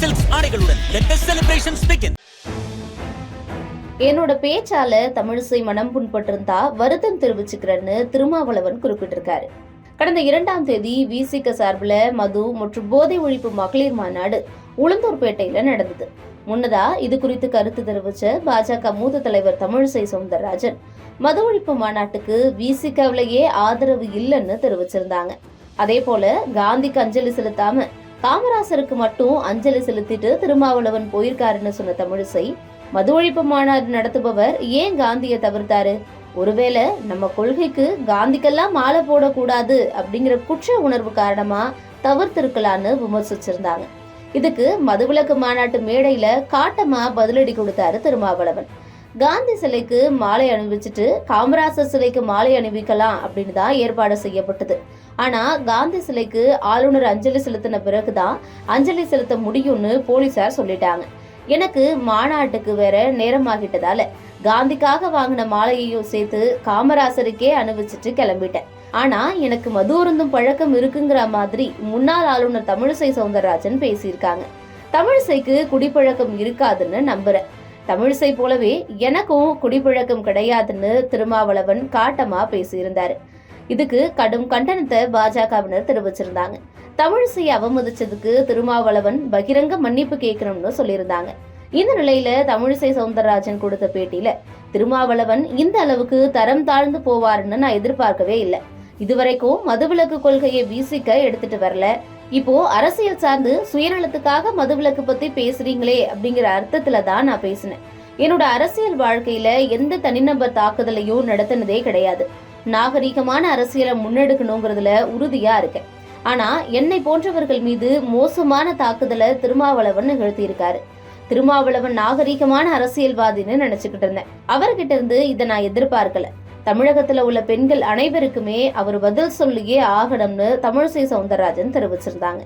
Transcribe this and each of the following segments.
Silks ஆடைகளுடன். Let celebrations begin என்னோட பேச்சால தமிழிசை மனம் புண்பட்டிருந்தா வருத்தம் தெரிவிச்சுக்கிறேன்னு திருமாவளவன் குறிப்பிட்டிருக்காரு. கடந்த இரண்டாம் தேதி விசிக சார்பில் மது மற்றும் போதை ஒழிப்பு மகளிர் மாநாடு உளுந்தூர்பேட்டையில நடந்தது. முன்னதா இது குறித்து கருத்து தெரிவித்த பாஜக மூத்த தலைவர் தமிழிசை சவுந்தரராஜன். மது ஒழிப்பு மாநாட்டுக்கு விசிகவிலேயே ஆதரவு இல்லைன்னு தெரிவிச்சிருந்தாங்க. அதே போல காந்திக்கு அஞ்சலி செலுத்தாமல் காமராசருக்கு மட்டும் அஞ்சலி செலுத்திட்டு திருமாவளவன் போயிருக்காருன்னு சொன்ன தமிழிசை மது ஒழிப்பு மாநாடு நடத்துபவர் ஏன் காந்தியை தவிர்த்தாரு? ஒருவேளை நம்ம கொள்கைக்கு காந்திக்கெல்லாம் மாலை போடக்கூடாது அப்படிங்கிற குற்ற உணர்வு காரணமா தவிர்த்திருக்கலான்னு விமர்சிச்சிருந்தாங்க. இதுக்கு மதுவிலக்கு மாநாட்டு மேடையில காட்டமா பதிலடி கொடுத்தாரு திருமாவளவன். காந்தி சிலைக்கு மாலை அணிவிச்சிட்டு காமராசர் சிலைக்கு மாலை அணிவிக்கலாம் அப்படின்னு தான் ஏற்பாடு செய்யப்பட்டது. ஆனா காந்தி சிலைக்கு ஆளுநர் அஞ்சலி செலுத்தின பிறகுதான் அஞ்சலி செலுத்த முடியும்னு போலீசார் சொல்லிட்டாங்க. எனக்கு மாநாட்டுக்கு வேற நேரமாகிட்டதால காந்திக்காக வாங்கின மாலையையும் சேர்த்து காமராசருக்கே அணிவிச்சிட்டு கிளம்பிட்டேன். ஆனா எனக்கு மது அருந்தும் பழக்கம் இருக்குங்கிற மாதிரி முன்னாள் ஆளுநர் தமிழிசை சவுந்தரராஜன் பேசியிருக்காங்க. தமிழிசைக்கு குடிப்பழக்கம் இருக்காதுன்னு நம்புறேன். தமிழிசை போலவே எனக்கும் குடிப்பழக்கம் கிடையாதுன்னு திருமாவளவன் காட்டமா பேசியிருந்தார். இதுக்கு கடும் கண்டனத்தை பாஜகவினர் தெரிவிச்சிருந்தாங்க. தமிழிசையை அவமதிச்சதுக்கு திருமாவளவன் பகிரங்க மன்னிப்பு கேட்கணும்னு சொல்லியிருந்தாங்க. இந்த நிலையில தமிழிசை சவுந்தரராஜன் கொடுத்த பேட்டியில திருமாவளவன் இந்த அளவுக்கு தரம் தாழ்ந்து போவாருன்னு நான் எதிர்பார்க்கவே இல்லை. இதுவரைக்கும் மதுவிலக்கு கொள்கையை வீசிக்க எடுத்துட்டு வரல. இப்போ அரசியல் சார்ந்து சுயநலத்துக்காக மதுவிலக்கு பத்தி பேசுறீங்களே அப்படிங்கிற அர்த்தத்துல தான் நான் பேசினேன். என்னோட அரசியல் வாழ்க்கையில எந்த தனிநபர் தாக்குதலையும் நடத்தினதே கிடையாது. நாகரீகமான அரசியலை முன்னெடுக்கணுங்கிறதுல உறுதியா இருக்கேன். ஆனா என்னை போன்றவர்கள் மீது மோசமான தாக்குதலை திருமாவளவன் நிகழ்த்தியிருக்காரு. திருமாவளவன் நாகரீகமான அரசியல்வாதின்னு நினைச்சுக்கிட்டு இருந்தேன். அவர்கிட்ட இருந்து இதை நான் எதிர்பார்க்கல. தமிழகத்துல உள்ள பெண்கள் அனைவருக்குமே அவர் பதில் சொல்லியே ஆகணும்னு தமிழிசை சவுந்தரராஜன் தெரிவிச்சிருந்தாங்க.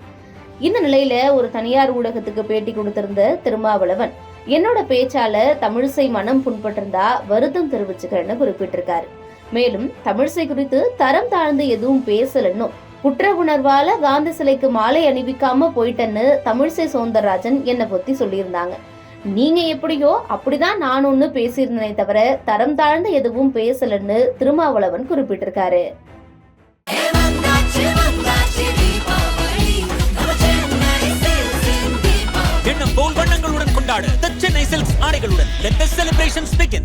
இந்த நிலையில ஒரு தனியார் ஊடகத்துக்கு பேட்டி கொடுத்திருந்த திருமாவளவன் என்னோட பேச்சால தமிழிசை மனம் புண்பட்டிருந்தா வருத்தம் தெரிவிச்சுக்கிறேன்னு குறிப்பிட்டிருக்காரு. மேலும் தமிழிசை குறித்து தரம் தாழ்ந்து எதுவும் பேசலன்னும் குற்ற உணர்வால காந்தி சிலைக்கு மாலை அணிவிக்காம போயிட்டேன்னு தமிழிசை சவுந்தரராஜன் என்னை பத்தி சொல்லியிருந்தாங்க. நீங்க எப்படியோ அப்படிதான் நான் ஒண்ணு பேசியிருந்தேனே தவிர தரம் தாழ்ந்து எதுவும் பேசலன்னு திருமாவளவன் குறிப்பிட்டிருக்காரு. எண்ணம் போல் வண்ணங்களுடன் கொண்டாடு. The Chennai silks ஆடைகளுடன். Let the celebrations